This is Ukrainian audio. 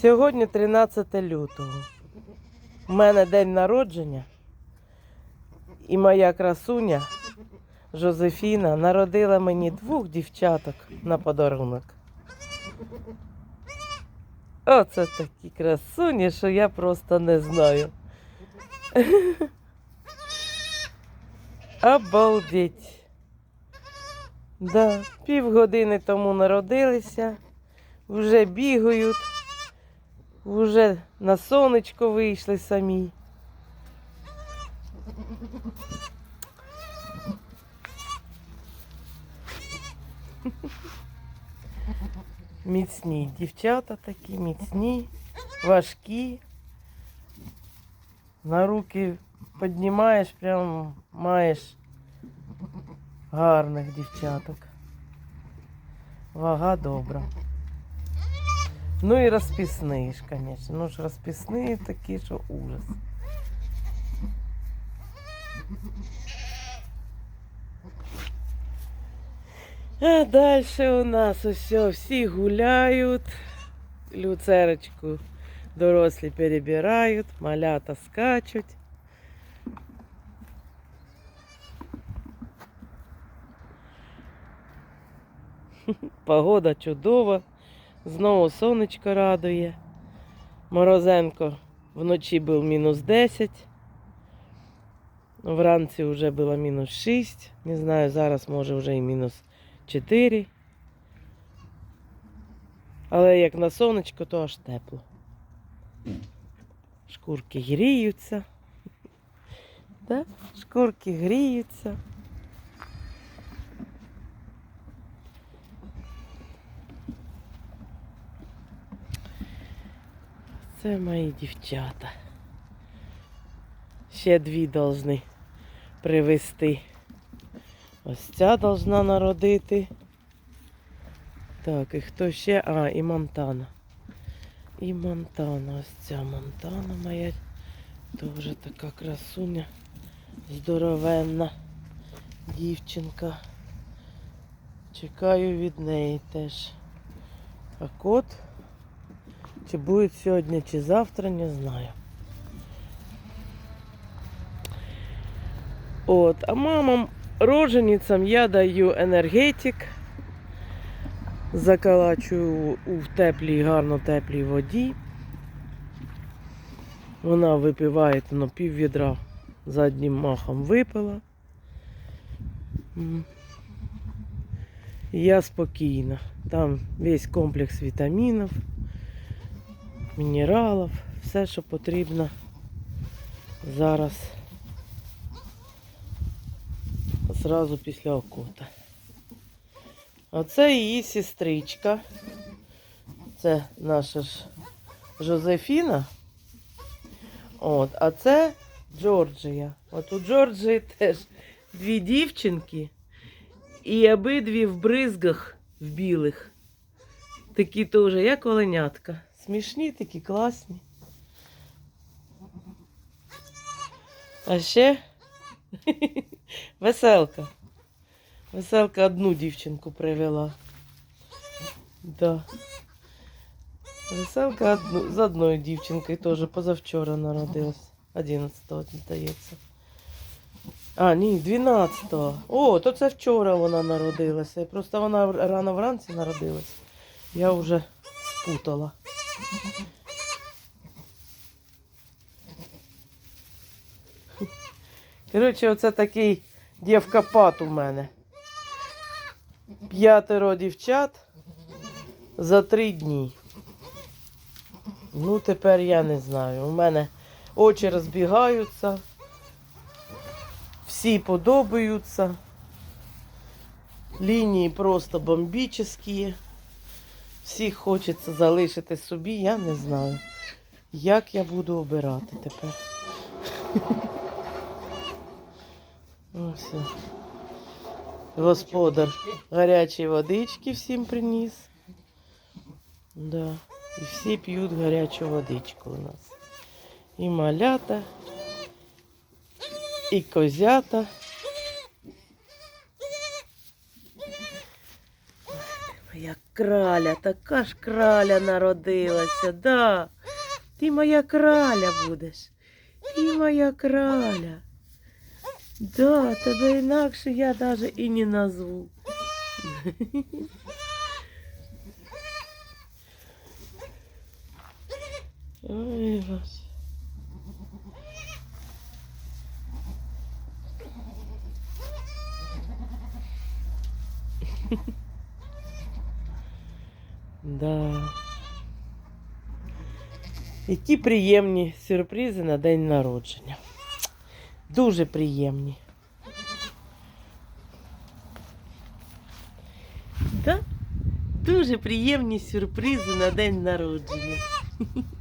Сьогодні 13 лютого. У мене день народження. І моя красуня Жозефіна народила мені двох дівчаток на подарунок. Оце такі красуні, що я просто не знаю. Обалдеть. Да, півгодини тому народилися, вже бігають, вже на сонечко вийшли самі. Міцні дівчата такі, міцні, важкі. На руки піднімаєш, прям маєш гарних дівчаток. Вага добра. Ну і розписні ж, звісно. Ну ж розписні такі, що ужас. А далі у нас усе, всі гуляють, люцерочку дорослі перебирають, малята скачуть. Погода чудова, Знову сонечко радує. Морозенко вночі був мінус 10. Вранці вже було мінус 6. Не знаю, зараз може вже і мінус 4. Але як на сонечко, то аж тепло. Шкурки гріються. Да? Шкурки гріються. Це мої дівчата. Ще дві должны привезти. Ось ця должна народити. Так, і хто ще? А, і Монтана. І Монтана. Ось ця Монтана моя. Теж така красуня. Здоровенна дівчинка. Чекаю від неї теж. А кот чи буде сьогодні, чи завтра, не знаю. От, а мамам роженицям я даю енергетик. Закалачую у теплій, гарно теплій воді. Вона випиває ну, пів відра заднім махом випила. Я спокійна. Там весь комплекс вітамінів мінералів, все, що потрібно зараз зразу після окота. Оце її сестричка. Це наша ж Жозефіна. От, а це Джорджія. От у Джорджії теж дві дівчинки і обидві в бризгах в білих. Такі теж, як оленятка. Смішні такі, класні. А ще веселка. Веселка одну дівчинку привела. Да. Веселка одну, з одною дівчинкою теж позавчора народилась. 11-го, здається. А, ні, 12-го. О, то це вчора вона народилася. Просто вона рано вранці народилась. Я вже спутала. Коротше, оце такий дівкапат у мене. П'ятеро дівчат за три дні. Ну, тепер я не знаю. У мене очі розбігаються. Всі подобаються. Лінії просто бомбічні. Всіх хочеться залишити собі, я не знаю, як я буду обирати тепер. Ось. Господар гарячої водички всім приніс. Да. І всі п'ють гарячу водичку у нас. І малята, і козята. Моя краля, така ж краля народилася, да. Ти моя краля будеш. Ти моя краля. Да, тебе інакше я даже і не назву. Ой, Вася. Да. Які приємні сюрпризи на день народження. Дуже приємні. Да? Дуже приємні сюрпризи на день народження.